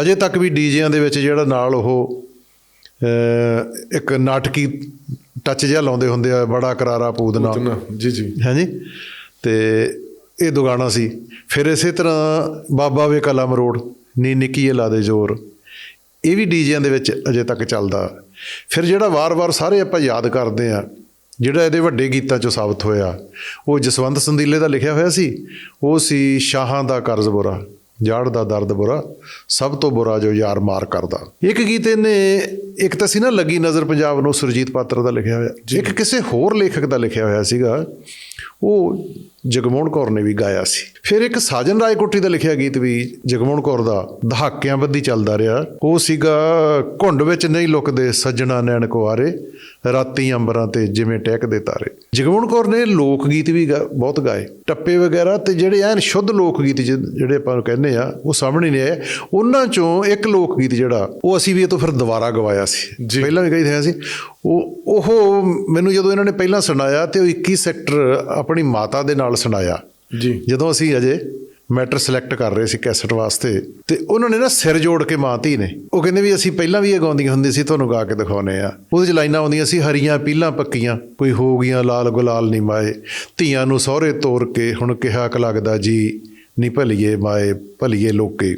ਅਜੇ ਤੱਕ ਵੀ ਡੀਜਿਆਂ ਦੇ ਵਿੱਚ ਜਿਹੜਾ ਨਾਲ ਉਹ ਇੱਕ ਨਾਟਕੀ ਟੱਚ ਜਿਹਾ ਲਾਉਂਦੇ ਹੁੰਦੇ ਆ ਬੜਾ ਕਰਾਰਾ ਪੂਦਨਾ ਉਤਨਾ ਜੀ ਜੀ। ਹਾਂਜੀ? ਤੇ ਇਹ ਦੁਗਾਣਾ ਸੀ। ਫਿਰ ਇਸੇ ਤਰ੍ਹਾਂ ਬਾਬਾ ਵੇ ਕਲਮ ਰੋਡ ਨੀ ਨਿੱਕੀ ਲਾ ਦੇ ਜ਼ੋਰ। ਇਹ ਵੀ ਡੀਜਿਆਂ ਦੇ ਵਿੱਚ ਅਜੇ ਤੱਕ ਚੱਲਦਾ। ਫਿਰ ਜਿਹੜਾ ਵਾਰ-ਵਾਰ ਸਾਰੇ ਆਪਾਂ ਯਾਦ ਕਰਦੇ ਆ ਜਿਹੜਾ ਇਹਦੇ ਵੱਡੇ ਗੀਤਾਂ ਚੋਂ ਸਾਬਤ ਹੋਇਆ ਉਹ ਜਸਵੰਤ ਸੰਦੀਲੇ ਦਾ ਲਿਖਿਆ ਹੋਇਆ ਸੀ ਉਹ ਸੀ ਸ਼ਾਹਾਂ ਦਾ ਕਰਜ਼ ਬੁਰਾ ਜਾੜ ਦਾ ਦਰਦ ਬੁਰਾ ਸਭ ਤੋਂ ਬੁਰਾ ਜੋ ਯਾਰ ਮਾਰ ਕਰਦਾ। ਇੱਕ ਗੀਤ ਇਹਨੇ ਇੱਕ ਤਾਂ ਸੀ ਨਾ ਲੱਗੀ ਨਜ਼ਰ ਪੰਜਾਬ ਨੂੰ ਸੁਰਜੀਤ ਪਾਤਰ ਦਾ ਲਿਖਿਆ ਹੋਇਆ। ਇੱਕ ਕਿਸੇ ਹੋਰ ਲੇਖਕ ਦਾ ਲਿਖਿਆ ਹੋਇਆ ਸੀਗਾ। ਉਹ ਜਗਮੋਹਨ ਕੌਰ ਨੇ ਵੀ ਗਾਇਆ ਸੀ। ਫਿਰ ਇੱਕ ਸਾਜਨ ਰਾਏਕੋਟੀ ਦਾ ਲਿਖਿਆ ਗੀਤ ਵੀ ਜਗਮੋਹਨ ਕੌਰ ਦਾ ਦਹਾਕਿਆਂ ਬੱਧੀ ਚੱਲਦਾ ਰਿਹਾ। ਉਹ ਸੀਗਾ ਘੁੰਡ ਵਿੱਚ ਨਹੀਂ ਲੁਕਦੇ ਸੱਜਣਾ ਨੈਣ ਕੁਆਰੇ ਰਾਤੀ ਅੰਬਰਾਂ ਤੇ ਜਿਵੇਂ ਟਹਿਕਦੇ ਤਾਰੇ। ਜਗਮੋਹਨ ਕੌਰ ਨੇ ਲੋਕ ਗੀਤ ਵੀ ਬਹੁਤ ਗਾਏ। ਟੱਪੇ ਵਗੈਰਾ ਤੇ ਜਿਹੜੇ ਐਨ ਸ਼ੁੱਧ ਲੋਕ ਗੀਤ ਜਿਹੜੇ ਆਪਾਂ ਨੂੰ ਕਹਿੰਦੇ ਆ ਉਹ ਸਾਹਮਣੇ ਨਹੀਂ ਆਏ। ਉਹਨਾਂ ਚੋਂ ਇੱਕ ਲੋਕ ਗੀਤ ਜਿਹੜਾ ਉਹ ਅਸੀਂ ਵੀ ਇਹ ਤੋਂ ਫਿਰ ਦੁਬਾਰਾ ਗਵਾਇਆ ਸੀ। ਪਹਿਲਾਂ ਵੀ ਗਾਈ ਥਿਆ ਸੀ। ਉਹ ਉਹ ਮੈਨੂੰ ਜਦੋਂ ਇਹਨਾਂ ਨੇ ਪਹਿਲਾਂ ਸੁਣਾਇਆ ਤੇ ਉਹ 21 ਸੈਕਟਰ ਆਪਣੀ ਮਾਤਾ ਦੇ ਨਾਲ ਸੁਣਾਇਆ। ਜੀ। ਜਦੋਂ ਅਸੀਂ ਅਜੇ ਮੈਟਰ ਸਿਲੈਕਟ ਕਰ ਰਹੇ ਸੀ ਕੈਸਟ ਵਾਸਤੇ ਤੇ ਉਹਨਾਂ ਨੇ ਨਾ ਸਿਰ ਜੋੜ ਕੇ ਮਾਂ ਧੀ ਨੇ। ਉਹ ਕਹਿੰਦੇ ਵੀ ਅਸੀਂ ਪਹਿਲਾਂ ਵੀ ਇਹ ਗਾਉਂਦੀਆਂ ਹੁੰਦੀ ਸੀ ਤੁਹਾਨੂੰ ਗਾ ਕੇ ਦਿਖਾਉਨੇ ਆ ਉਹਦੇ ਚ ਲਾਈਨਾਂ ਆਉਂਦੀਆਂ ਸੀ ਹਰੀਆਂ ਪੀਲਾਂ ਪੱਕੀਆਂ ਕੋਈ ਹੋ ਗਈਆਂ ਲਾਲ ਗੁਲਾਲ ਨਹੀਂ ਮਾਏ। ਧੀਆਂ ਨੂੰ ਸਹੁਰੇ ਤੋਰ ਕੇ ਹੁਣ ਕਿਹਾ ਕ ਲੱਗਦਾ ਜੀ ਨੀ ਭਲੀਏ ਮਾਏ ਭਲੀਏ ਲੋਕੇ।